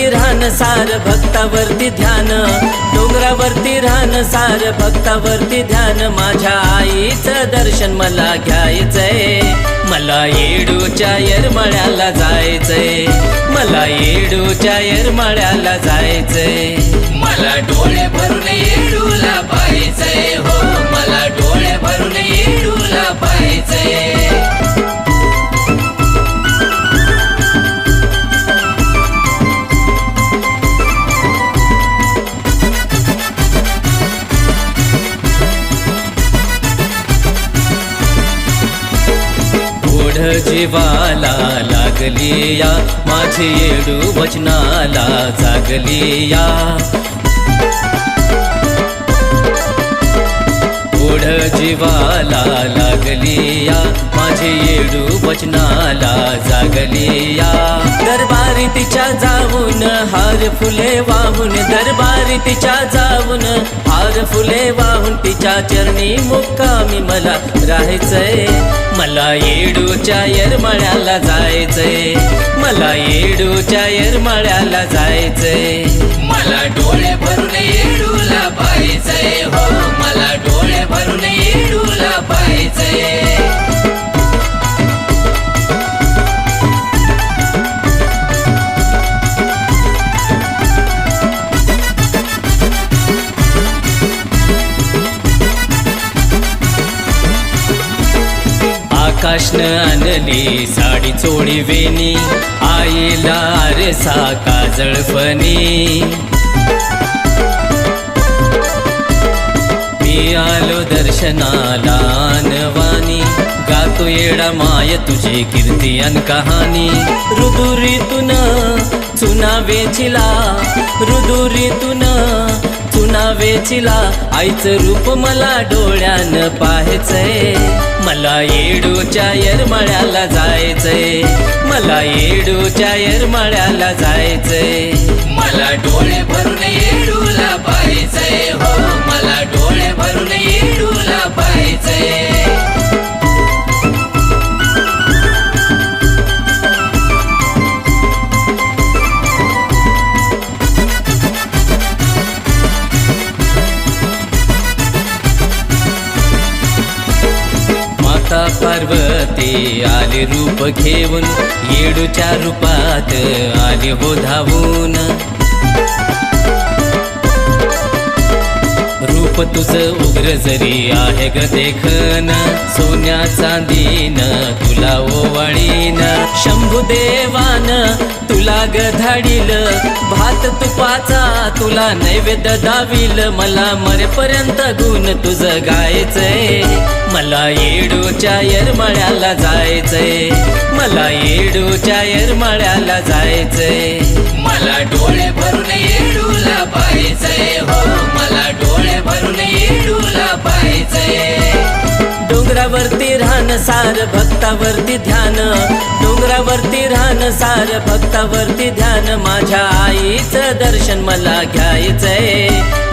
राहण सार भक्तावरती ध्यान. डोंगरावरती राहण सार भक्तावरती ध्यान. माझ्या आईचं दर्शन मला घ्यायचंय. मला येडूच्या येरमाळ्याला जायचंय. मला येडूच्या येरमाळ्याला जायचंय. मला डोळे भरून येडूला पाहिजे हो जीवाला लागली या. माझी येडू वचनाला जागली या. ओढ जीवाला लागली या. माझी येडू वचनाला जागलिया जाऊन हार फुले वाहून दरबारी तिच्या जाऊन. हार फुले वाहून तिच्या चरणी मुक्कामी मला राहायचंय. मला येडूच्या येरमाळ्याला जायचंय. मला येडूच्या येरमाळ्याला जायचंय. मला डोळे भरून येडू आकाशनं आणली साडी चोळी वेणी आईला आरसा काजळ फणी मी आलो दर्शनाला नवानी गातो येडा माय तुझी कीर्ती अन कहाणी. रुदुरीतून चुना वेचिला रुदुरीतून चुना वेचिला आईचं रूप मला डोळ्यानं पाहायचंय. मला येडूच्या येरमाळ्याला जायचंय. मला येडूच्या येरमाळ्याला जायचंय. मला डोळे भरून येडूला पाहायचंय. हो मला डोळे भरून येडूला पाहायचंय. पार्वती आले रूप घेऊन येडूच्या रूपात आले हो धावून रूप तुझ उग्र जरी आहे ग देखन सोन्या चांदीन तुला ओवाळ शंभुदेवान तुला गधाडील भात तुपाचा तुला नैवेद्य दाविल. मला मरेपर्यंत गुण तुझं गायचंय. मला येडूच्या येरमाळ्याला जायचंय. मला येडूच्या येरमाळ्याला जायचंय. मला डोळे भरून येडूला पाहायचंय. हो सार भक्तावरती ध्यान डोंगरावरती राहण सार भक्तावरती ध्यान. माझ्या आईचं दर्शन मला घ्यायचंय.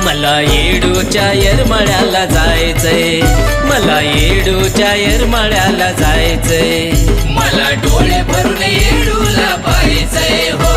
मला येडूच्या येरमाळ्याला जायचंय. मला येडूच्या येरमाळ्याला जायचंय. मला डोळे भरून येडूला पाहायचंय. हो,